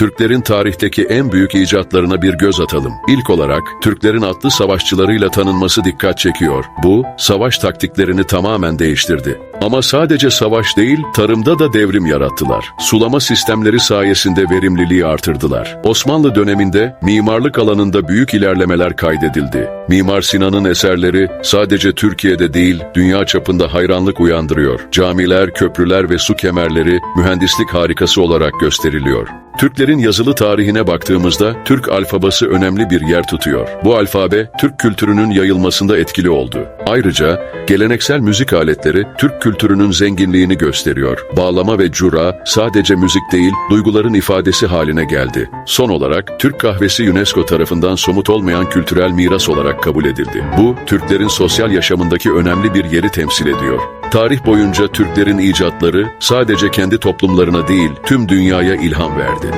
Türklerin tarihteki en büyük icatlarına bir göz atalım. İlk olarak Türklerin atlı savaşçılarıyla tanınması dikkat çekiyor. Bu, savaş taktiklerini tamamen değiştirdi. Ama sadece savaş değil, tarımda da devrim yarattılar. Sulama sistemleri sayesinde verimliliği artırdılar. Osmanlı döneminde mimarlık alanında büyük ilerlemeler kaydedildi. Mimar Sinan'ın eserleri sadece Türkiye'de değil, dünya çapında hayranlık uyandırıyor. Camiler, köprüler ve su kemerleri mühendislik harikası olarak gösteriliyor. Türklerin yazılı tarihine baktığımızda Türk alfabası önemli bir yer tutuyor. Bu alfabe Türk kültürünün yayılmasında etkili oldu. Ayrıca geleneksel müzik aletleri Türk kültürünün zenginliğini gösteriyor. Bağlama ve cura sadece müzik değil, duyguların ifadesi haline geldi. Son olarak Türk kahvesi UNESCO tarafından somut olmayan kültürel miras olarak kabul edildi. Bu, Türklerin sosyal yaşamındaki önemli bir yeri temsil ediyor. Tarih boyunca Türklerin icatları sadece kendi toplumlarına değil, tüm dünyaya ilham verdi.